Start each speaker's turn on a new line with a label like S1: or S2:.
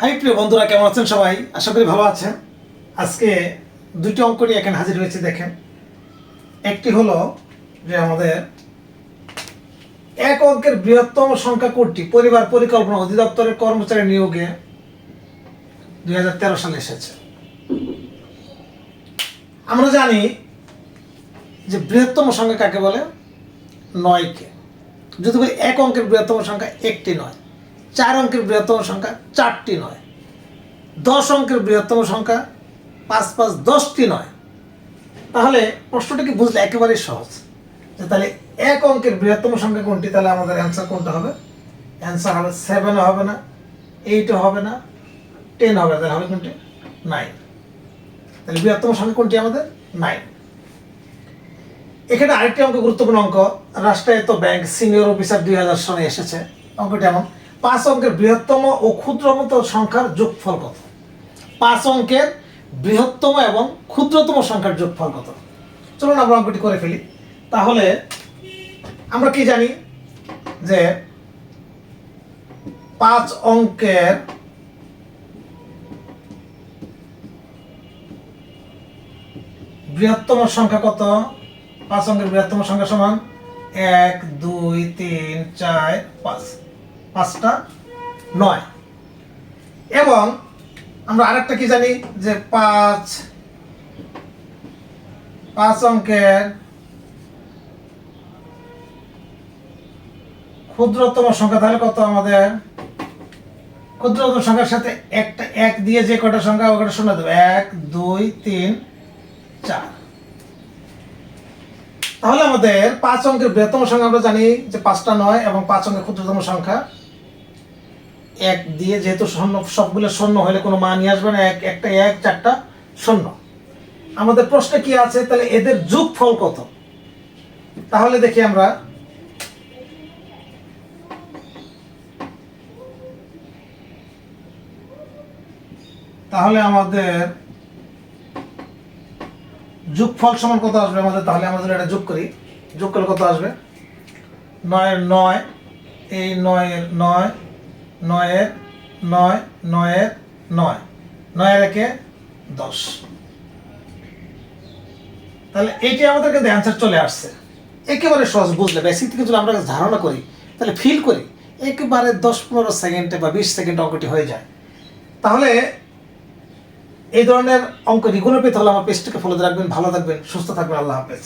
S1: High, প্রিয় বন্ধুরা, কেমন আছেন সবাই? আশা করি ভালো আছেন। আজকে দুটি অঙ্ক নিয়ে এখানে হাজির হয়েছে, দেখেন। একটি হলো যে আমাদের এক অঙ্কের বৃহত্তম সংখ্যা কোনটি? পরিবার পরিকল্পনা অধিদপ্তরের কর্মচারী নিয়োগে দুই হাজার তেরো সালে এসেছে। আমরা জানি যে বৃহত্তম সংখ্যা কাকে বলে? নয়কে। যদি বলি এক অঙ্কের বৃহত্তম সংখ্যা, একটি নয়। চার অঙ্কের বৃহত্তম সংখ্যা চারটি নয়। দশ অঙ্কের বৃহত্তম সংখ্যা পাঁচ পাঁচ দশটি নয়। তাহলে প্রশ্নটা কি বুঝলে? একেবারেই সহজ। যে তাহলে এক অঙ্কের বৃহত্তম সংখ্যা কোনটি? তাহলে আমাদের অ্যান্সার কোনটা হবে? অ্যান্সার হবে সেভেনও হবে না এইটও হবে না টেন হবে। তাহলে হবে কোনটি? নাইন তাহলে বৃহত্তম সংখ্যা কোনটি আমাদের? নাইন এখানে আরেকটি অঙ্ক গুরুত্বপূর্ণ অঙ্ক। রাষ্ট্রায়ত্ত ব্যাংক সিনিয়র অফিসার দুই হাজার সনে এসেছে। অঙ্কটি এমন পাঁচ অঙ্কের বৃহত্তম ও ক্ষুদ্রতম সংখ্যার যোগফল কত? পাঁচ অঙ্কের বৃহত্তম এবং ক্ষুদ্রতম সংখ্যার যোগফল কত? চলুন আমরা অঙ্কটি করে ফেলি। তাহলে আমরা কি জানি যে পাঁচ অঙ্কের বৃহত্তম সংখ্যা কত? পাঁচ অঙ্কের বৃহত্তম সংখ্যা সমান এক, দুই, তিন, চার, পাঁচ। পাঁচটা নয়। এবং আমরা আরেকটা কি জানি যে পাঁচ পাঁচ অঙ্কের ক্ষুদ্রতম সংখ্যা, তাহলে কত আমাদের? ক্ষুদ্রতম সংখ্যার সাথে একটা এক দিয়ে যে কটা সংখ্যা ওটা শোনা দেবো। এক, দুই, তিন, চার। তাহলে আমাদের পাঁচ অঙ্কের বৃহত্তম সংখ্যা আমরা জানি যে পাঁচটা নয় এবং পাঁচ অঙ্কের ক্ষুদ্রতম সংখ্যা এক দিয়ে যেহেতু শূন্য, সবগুলো শূন্য হলে কোনো মান আসবে না, এক, একটা এক, চারটা শূন্য। আমাদের প্রশ্নে কি আছে? তাহলে এদের যোগফল কত? তাহলে দেখি আমরা। তাহলে আমাদের যোগফল সমান কত আসবে? আমাদের তাহলে আমাদের এটা যোগ করি যোগ করলে কত আসবে? নয়ের নয়, এই নয়ের নয় নয়ের নয় নয়ের নয় নয়ের একে দশ। তাহলে এইটি আমাদের কিন্তু অ্যান্সার চলে আসছে। একেবারে সহজ বুঝলে বেসিক থেকে যদি আমরা ধারণা করি, তাহলে ফিল করি, একেবারে দশ পনেরো সেকেন্ডে বা বিশ সেকেন্ড অঙ্কটি হয়ে যায়। তাহলে এই ধরনের অঙ্ক রেগুলার পেতে হলে আমার পেজটিকে ফলো রাখবেন, ভালো থাকবেন, সুস্থ থাকবেন, আল্লাহ হাফেজ।